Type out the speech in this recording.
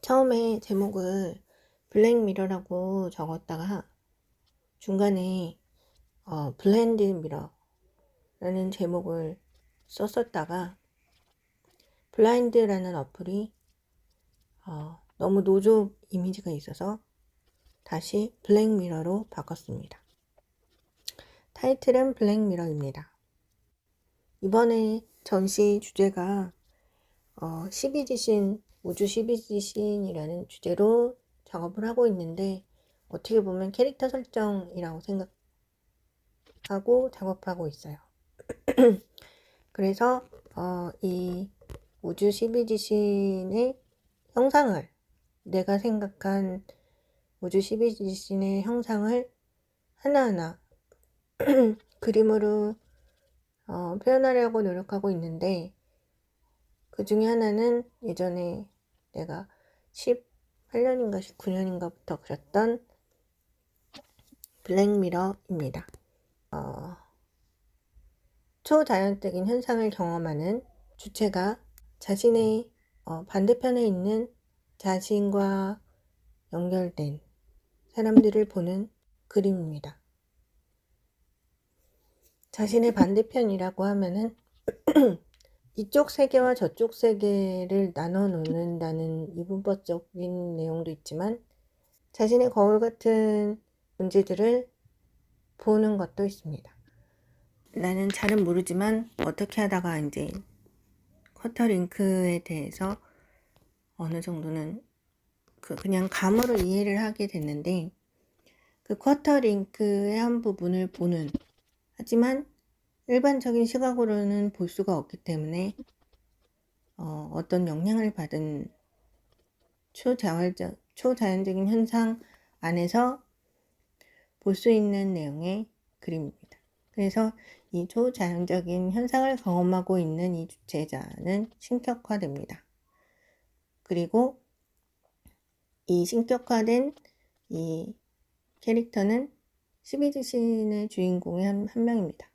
처음에 제목을 블랙미러라고 적었다가 중간에 어, 블렌드 미러라는 제목을 썼었다가 블라인드라는 어플이 어, 너무 노조 이미지가 있어서 다시 블랙미러로 바꿨습니다. 타이틀은 블랙미러입니다. 이번에 전시 주제가 어, 12지신, 우주 12지신이라는 주제로 작업을 하고 있는데 어떻게 보면 캐릭터 설정이라고 생각하고 작업하고 있어요. 그래서 어, 이 우주 12지 신의 형상을 내가 생각한 우주 12지 신의 형상을 하나하나 그림으로 어, 표현하려고 노력하고 있는데 그 중에 하나는 예전에 내가 18년인가 19년인가부터 그렸던 블랙미러입니다. 어, 초자연적인 현상을 경험하는 주체가 자신의 어, 반대편에 있는 자신과 연결된 사람들을 보는 그림입니다. 자신의 반대편이라고 하면은 이쪽 세계와 저쪽 세계를 나눠 놓는다는 이분법적인 내용도 있지만 자신의 거울 같은 문제들을 보는 것도 있습니다. 나는 잘은 모르지만 어떻게 하다가 이제 쿼터링크에 대해서 어느 정도는 그 그냥 감으로 이해를 하게 됐는데 그 쿼터링크의 한 부분을 보는 하지만 일반적인 시각으로는 볼 수가 없기 때문에 어, 어떤 영향을 받은 초자활적, 초자연적인 현상 안에서 볼 수 있는 내용의 그림입니다. 그래서 이 초자연적인 현상을 경험하고 있는 이 주체자는 신격화됩니다. 그리고 이 신격화된 이 캐릭터는 12지신의 주인공의 한, 한 명입니다.